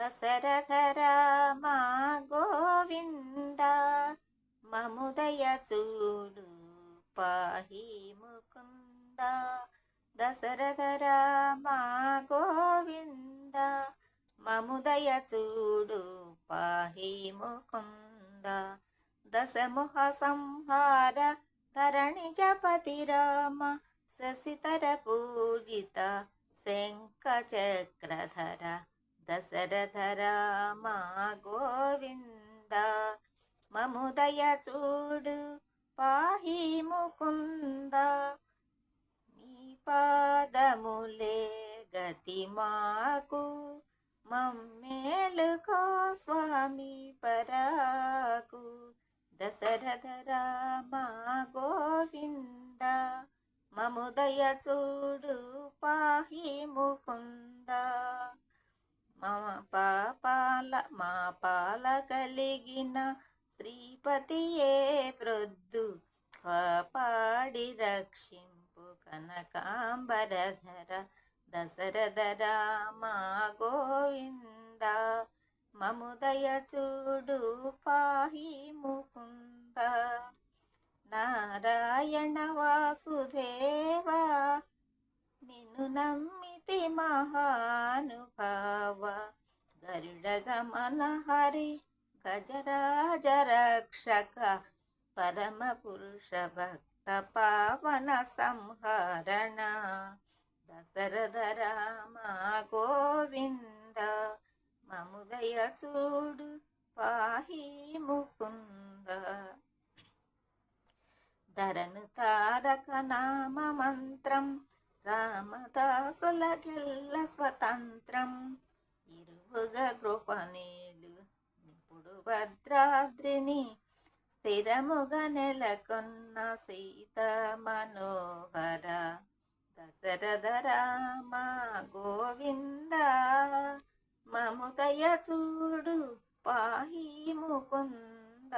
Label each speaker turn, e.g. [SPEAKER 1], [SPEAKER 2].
[SPEAKER 1] దశరథ మా గోవింద మముదయ చూడు పాహి ముకుంద. దశరథ మా గోవింద మముదయ చూడు పాహి ముకుంద. దశముహ సంహార ధరణి జపతి రామ శశితర పూజిత శంఖ చక్రధర దశరథ రామ గోవింద మముదయ చూడు పాహి ముకుంద. నీ పాదములే గతి మాకు. మమ్మేలుకో స్వామి పరాకు. దశరథ రామ గోవింద మముదయ చూడు పాహి ముకుందా. మా పాల కలిగిన శ్రీపతియే ప్రొద్దు. కాపాడి రక్షింపు కనకాంబరధర దశరథ రామ గోవింద మముదయ చూడు పాహి ముకుంద. నారాయణ వాసుదేవ నిన్ను నమ్మితి మహానుభావ. గరుడగమనహరి గజరాజరక్షక పరమపురుష భక్త పావన సంహరణ దశరథ రామ గోవింద మముదయ చూడు పాహి ముకుంద. ధరను తారక నామ మంత్రం రామదాసులకెల్ల స్వతంత్రం ఇరువుగ కృపణీలు ఇప్పుడు భద్రాద్రిని స్థిరముగా నెలకొన్న సీత మనోహర దశరథ రామ గోవింద మముదయ చూడు పాహి ముకుంద